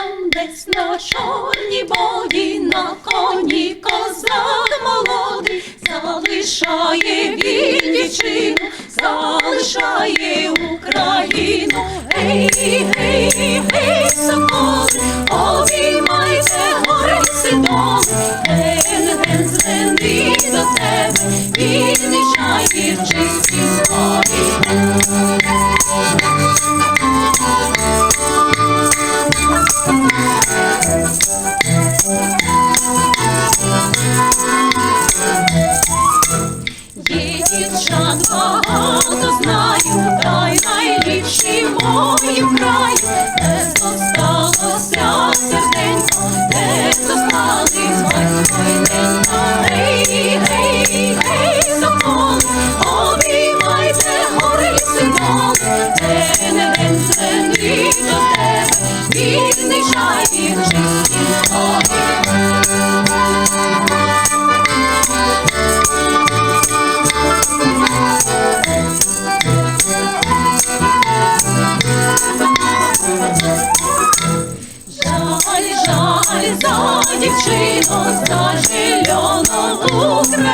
там десь на чорній боді, на коні козак молодий, залишає він дівчину, залишає Україну. Гей, гей, гей, соколи, обіймайте гори Сидони, ген, ген, звени до тебе, відмічає в чистій.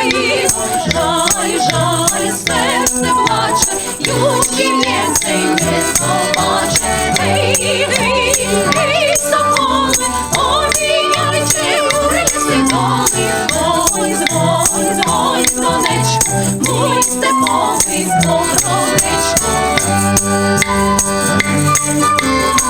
Україну, жаль, жаль, серце плаче, юшки więcej не побаче. Гей, гей, гей, соколи, обійняйте гори сидони, Ой, дзвонь, дзвонь, дзвонечко, мой степовий сковородечко. Вина,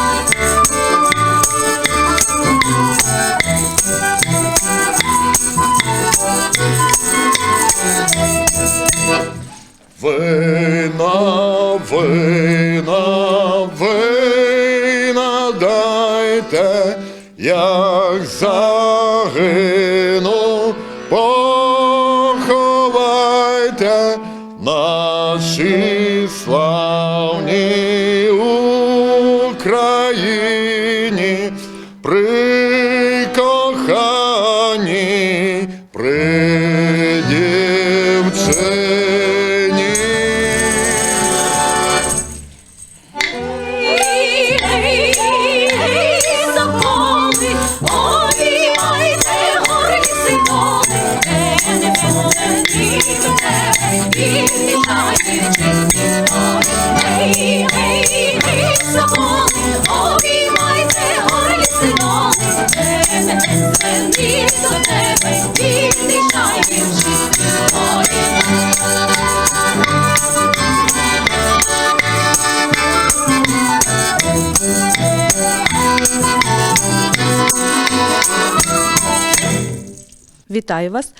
Вітаю вас.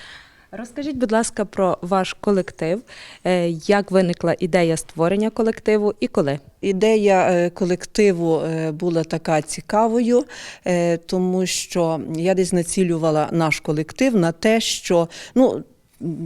Розкажіть, будь ласка, про ваш колектив. Е, Як виникла ідея створення колективу і коли? Ідея е, колективу е, була така цікавою, тому що я десь націлювала наш колектив на те, що ну.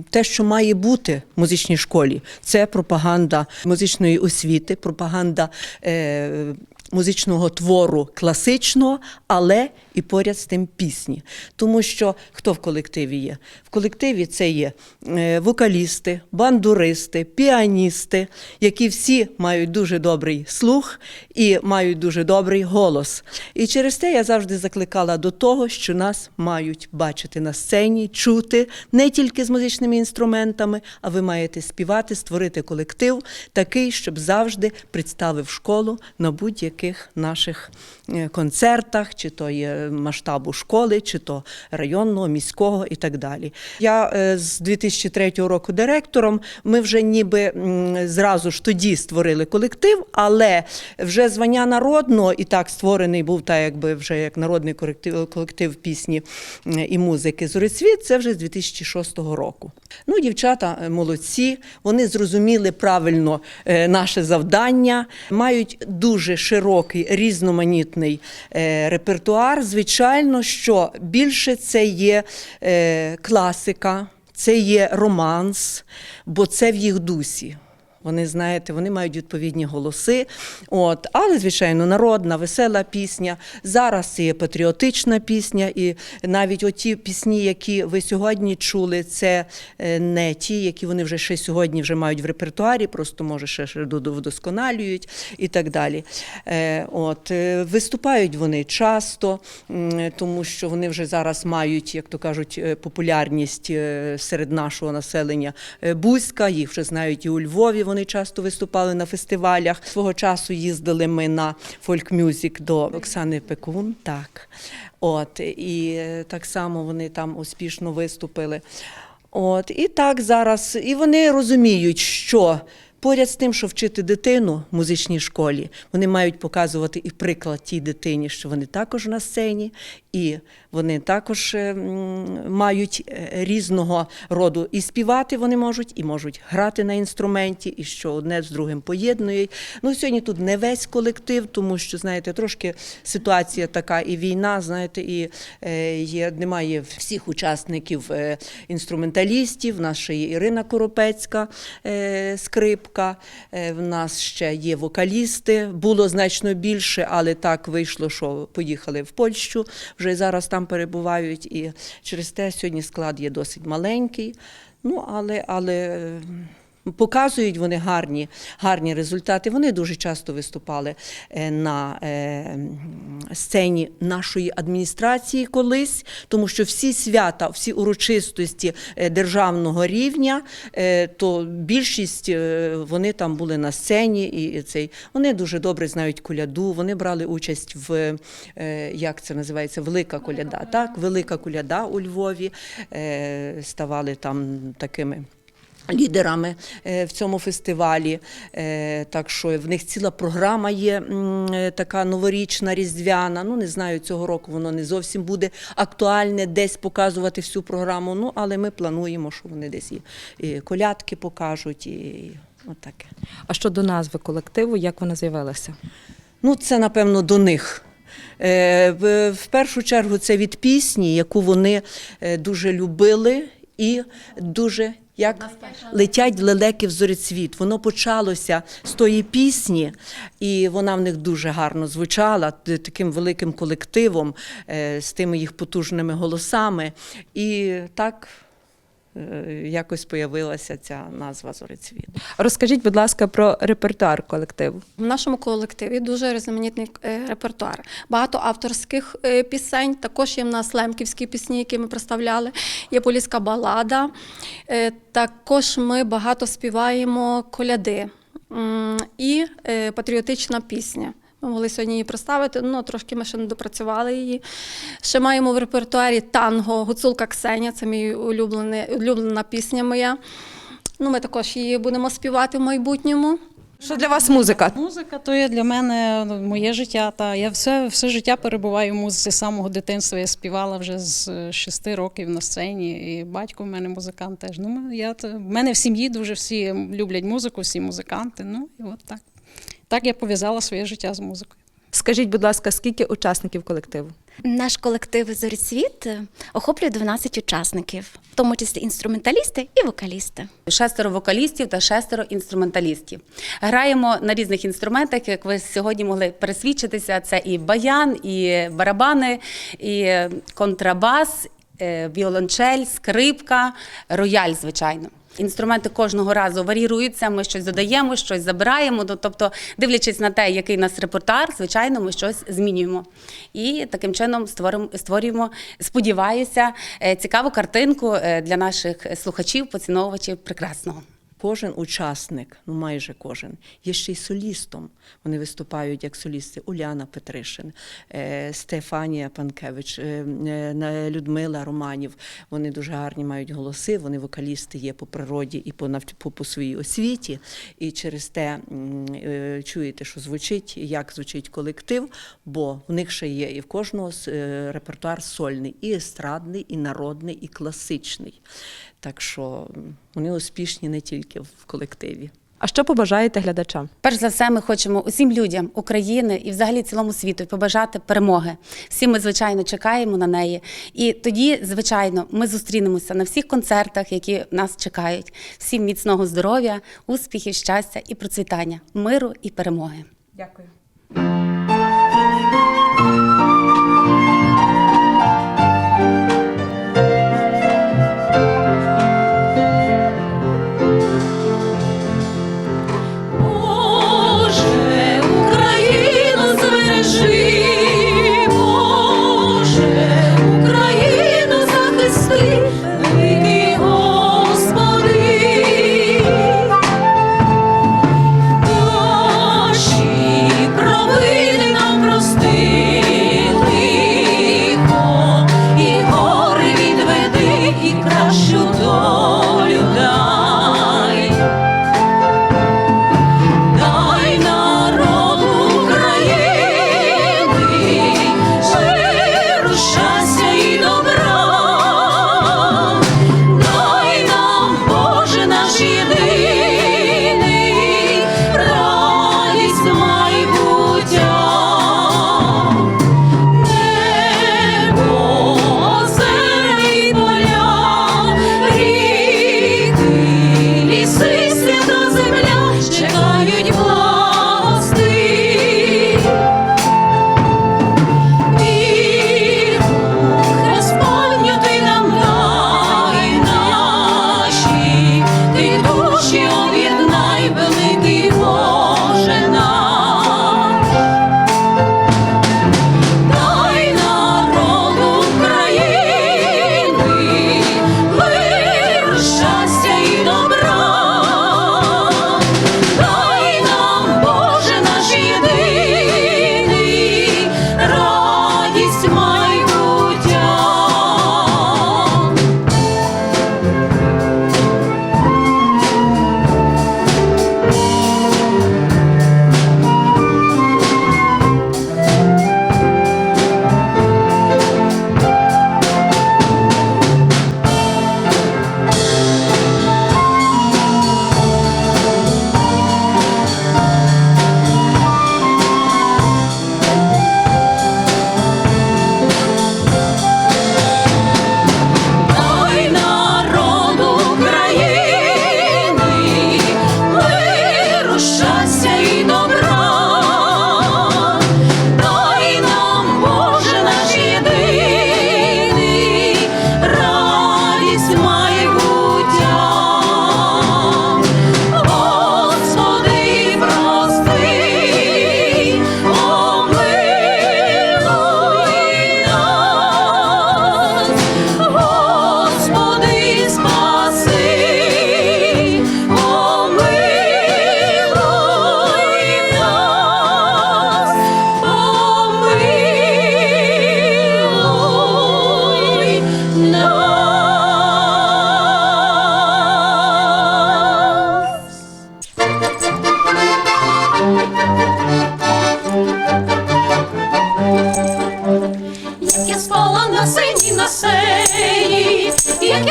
Те, що має бути в музичній школі, це пропаганда музичної освіти, пропаганда е, музичного твору класичного, але і поряд з тим пісні. Тому що хто в колективі є? В колективі це є е, вокалісти, бандуристи, піаністи, які всі мають дуже добрий слух і мають дуже добрий голос. І через те я завжди закликала до того, що нас мають бачити на сцені, чути не тільки з музичними інструментами, а ви маєте співати, створити колектив такий, щоб завжди представив школу на будь-яких наших е, концертах, чи то є масштабу школи, чи то районного, міського і так далі. Я е, з 2003 року директором. Ми вже ніби зразу ж тоді створили колектив, але вже звання народного і так створений був так, якби вже як народний колектив, колектив пісні і музики Зорицвіт, це вже з 2006 року. Ну, дівчата е, молодці, вони зрозуміли правильно е, наше завдання, мають дуже широкий різноманітний репертуар. Звичайно, що більше це є е, класика, це є романс, бо це в їх дусі. Вони знаєте, вони мають відповідні голоси. От, але, звичайно, народна, весела пісня. Зараз це є патріотична пісня, і навіть оті пісні, які ви сьогодні чули, це е, не ті, які вони вже ще сьогодні вже мають в репертуарі, просто може ще вдосконалюють і так далі. Е, От, е, виступають вони часто, тому що вони вже зараз мають, як то кажуть, популярність серед нашого населення Бузька. Їх вже знають і у Львові. Вони часто виступали на фестивалях. Свого часу їздили ми на фольк-мюзик до Оксани Пекун. Так, от і е, так само вони там успішно виступили. От і так зараз, і вони розуміють, що поряд з тим, що вчити дитину в музичній школі, вони мають показувати і приклад тій дитині, що вони також на сцені, і вони також е, мають е, різного роду і співати вони можуть, і можуть грати на інструменті, і що одне з другим поєднують. Ну сьогодні тут не весь колектив, тому що знаєте, трошки ситуація така, і війна, знаєте, і е, є немає всіх учасників інструменталістів. Ще є Ірина Коропецька, е, скрипка. е, В нас ще є вокалісти. Було значно більше, але так вийшло, що поїхали в Польщу. Вже зараз там перебувають. І через те сьогодні склад є досить маленький. Ну, але, але е, Показують вони гарні, гарні результати. Вони дуже часто виступали е, на е, сцені нашої адміністрації колись, тому що всі свята, всі урочистості е, державного рівня, то більшість вони там були на сцені, і цей вони дуже добре знають коляду. Вони брали участь в як це називається, велика коляда. Так, велика коляда у Львові, ставали там такими лідерами е, в цьому фестивалі. Е, Так що в них ціла програма є е, така новорічна, різдвяна. Ну не знаю, цього року воно не зовсім буде актуальне десь показувати всю програму. Ну але ми плануємо, що вони десь і, колядки покажуть, і отаке. А щодо назви колективу, як вона з'явилася? Ну, це напевно до них. В першу чергу це від пісні, яку вони дуже любили і дуже. Як летять лелеки в зорецвіт. Воно почалося з тої пісні, і вона в них дуже гарно звучала таким великим колективом, е, з тими їх потужними голосами. І так якось появилася ця назва Зорецвіт. Розкажіть, будь ласка, про репертуар колективу. В нашому колективі дуже різноманітний е, репертуар. Багато авторських е, пісень. Також є в нас лемківські пісні, які ми представляли. Є поліська балада. Е, Також ми багато співаємо коляди і е, патріотична пісня. Ми могли сьогодні її представити, ну трошки ми ще не допрацювали її. Ще маємо в репертуарі танго Гуцулка Ксеня, це мій улюблений, улюблена пісня моя. Ну, ми також її будемо співати в майбутньому. Що для вас музика? Музика то є для мене ну, моє життя. Та я все, все життя перебуваю в музиці з самого дитинства. Я співала вже з е, шести років на сцені, і батько в мене музикант теж. Ну, я, то- в мене в сім'ї дуже всі люблять музику, всі музиканти. Ну і от так. Так я пов'язала своє життя з музикою. Скажіть, будь ласка, скільки учасників колективу? Наш колектив «Зоріцвіт» охоплює 12 учасників, в тому числі інструменталісти і вокалісти. Шестеро вокалістів та шестеро інструменталістів. Граємо на різних інструментах, як ви сьогодні могли пересвідчитися. Це і баян, і барабани, і контрабас, е, віолончель, скрипка, рояль, звичайно. Інструменти кожного разу варіюються, ми щось додаємо, щось забираємо. Ну, Тобто, дивлячись на те, який у нас репертуар, звичайно, ми щось змінюємо. І таким чином створюємо, сподіваюся, е, цікаву картинку е, для наших слухачів, поціновувачів прекрасного. Кожен учасник, ну майже кожен, є ще й солістом. Вони виступають як солісти Уляна Петришин, е, Стефанія Панкевич, е, е, Людмила Романів. Вони дуже гарні мають голоси. Вони вокалісти є по природі і по по, по своїй освіті. І через те чуєте, що звучить, як звучить колектив, бо в них ще є і в кожного репертуар сольний, і естрадний, і народний, і класичний. Так що вони успішні не тільки в колективі. А що побажаєте глядачам? Перш за все, ми хочемо усім людям України і взагалі цілому світу побажати перемоги. Всі ми, звичайно, чекаємо на неї. І тоді, звичайно, ми зустрінемося на всіх концертах, які нас чекають. Всім міцного здоров'я, успіхів, щастя і процвітання, миру і перемоги. Дякую.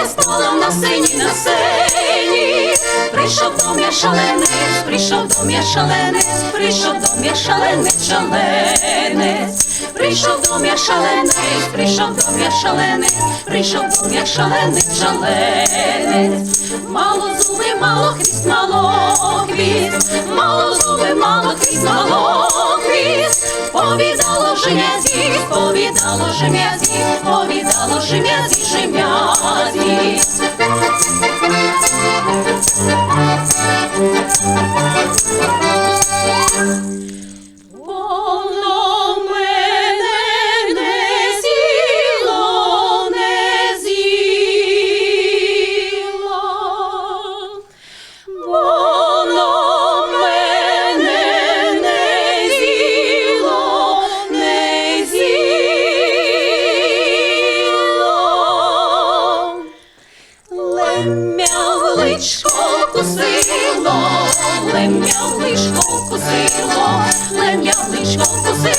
Я спала на сині на сені, прийшов до мене шаленець, прийшов до мене шаленець, прийшов до мене шаленець, шаленець, прийшов до мене шаленець, прийшов до мене шаленець, прийшов до мене шаленець, шаленець, мало зуби, мало хвіст, мало хвіст, мало зуби, мало хвіст, мало повідало жем'язі, повідало жем'язі, повідало жем'язі. Воно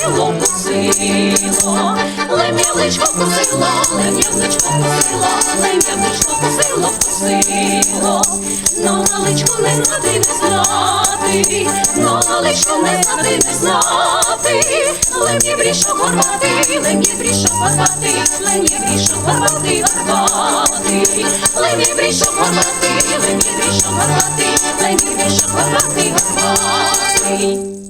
кусило, лем'я Лем'явничко косило, лем'явничко косило, лем'явничко косило, косило. Но наличку не знати, не знати, но наличку не знати, не знати. Лем'є брішок горбати, лем'є брішок горбати, лем'є брішок горбати, горбати. Лем'є брішок горбати, лем'є брішок горбати, лем'є брішок горбати, горбати.